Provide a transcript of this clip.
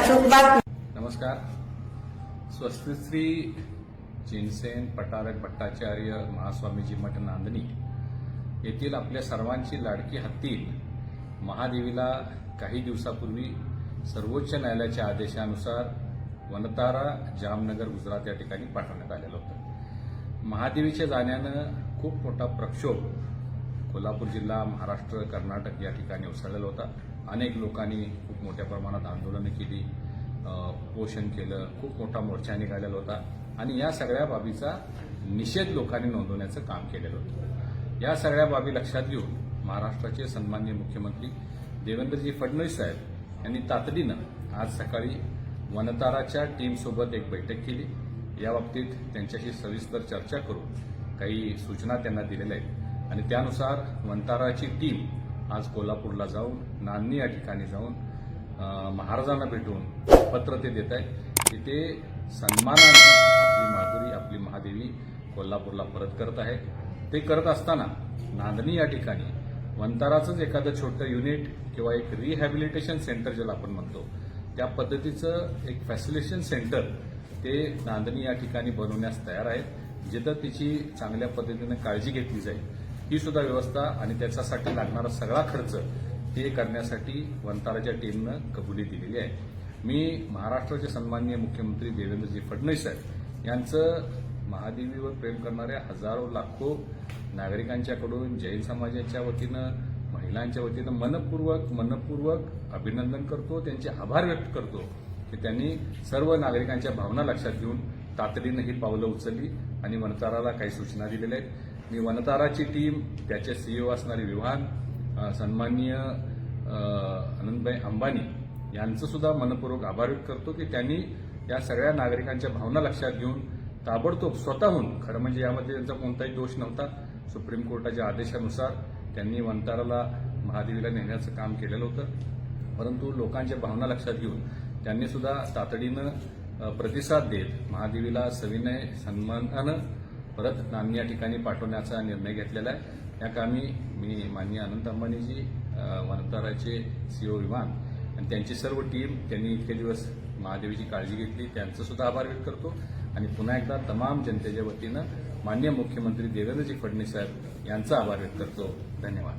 बातमी नमस्कार. स्वस्तिश्री जिनसेन पटारक भट्टाचार्य महास्वामीजी मठ नांदणी येथील आपल्या सर्वांची लाडकी हत्ती महादेवीला काही दिवसापूर्वी सर्वोच्च न्यायालयाच्या आदेशानुसार वनतारा जामनगर गुजरात या ठिकाणी पाठवण्यात आलेलं होतं. महादेवीच्या जाण्यानं खूप मोठा प्रक्षोभ कोल्हापूर जिल्हा महाराष्ट्र कर्नाटक या ठिकाणी उसळलेला होता. अनेक लोकांनी खूप मोठ्या प्रमाणात आंदोलनं केली पोषण केलं खूप मोठा मोर्चा निघालेला होता आणि या सगळ्या बाबीचा निषेध लोकांनी नोंदवण्याचं काम केलेलं होतं. या सगळ्या बाबी लक्षात घेऊन महाराष्ट्राचे सन्माननीय मुख्यमंत्री देवेंद्रजी फडणवीस साहेब यांनी तातडीनं आज सकाळी वनताराच्या टीमसोबत एक बैठक केली. या बाबतीत त्यांच्याशी सविस्तर चर्चा करून काही सूचना त्यांना दिलेल्या आहेत. आणि त्यानुसार वनताराची टीम आज कोल्हापूरला जाऊन नांदणी या ठिकाणी जाऊन महाराजांना भेटून पत्र ते देत आहेत की ते सन्मानाने आपली माधुरी आपली महादेवी कोल्हापूरला परत करत आहे. ते करत असताना नांदणी या ठिकाणी वंताराचंच एखादं छोटं युनिट किंवा एक रिहॅबिलिटेशन सेंटर ज्याला आपण म्हणतो त्या पद्धतीचं एक फॅसिलिटेशन सेंटर ते नांदणी या ठिकाणी बनवण्यास तयार आहेत जिथं तिची चांगल्या पद्धतीनं काळजी घेतली जाईल. ही सुद्धा व्यवस्था आणि त्याच्यासाठी लागणारा सगळा खर्च ते करण्यासाठी वंताराच्या टीमनं कबुली दिलेली आहे. मी महाराष्ट्राचे सन्माननीय मुख्यमंत्री देवेंद्रजी फडणवीस साहेब यांचं महादेवीवर प्रेम करणाऱ्या हजारो लाखो नागरिकांच्याकडून जैन समाजाच्या वतीनं महिलांच्या वतीनं मनपूर्वक मनपूर्वक अभिनंदन करतो त्यांचे आभार व्यक्त करतो की त्यांनी सर्व नागरिकांच्या भावना लक्षात घेऊन तातडीनं ही पावलं उचलली आणि वनताराला काही सूचना दिलेल्या आहेत. मी वनताराची टीम त्याचे सीईओ असणारे विवान सन्माननीय आनंदभाई अंबानी यांचं सुद्धा मनपूर्वक आभार व्यक्त करतो की त्यांनी या सगळ्या नागरिकांच्या भावना लक्षात घेऊन ताबडतोब स्वतःहून खरं म्हणजे यामध्ये त्यांचा कोणताही दोष नव्हता सुप्रीम कोर्टाच्या आदेशानुसार त्यांनी वनताराला महादेवीला नेण्याचं काम केलेलं होतं. परंतु लोकांच्या भावना लक्षात घेऊन त्यांनी सुद्धा तातडीनं प्रतिसाद देत महादेवीला सविनय सन्मानानं परत नांदणी या ठिकाणी पाठवण्याचा निर्णय घेतलेला आहे. या कामी मी माननीय अनंत अंबानीजी वनताराचे सीओ विमान आणि त्यांची सर्व टीम त्यांनी इतके दिवस महादेवीची काळजी घेतली. त्यांचं सुद्धा आभार व्यक्त करतो. आणि पुन्हा एकदा तमाम जनतेच्या वतीनं मान्य मुख्यमंत्री देवेंद्रजी फडणवीस साहेब यांचा आभार व्यक्त करतो. धन्यवाद.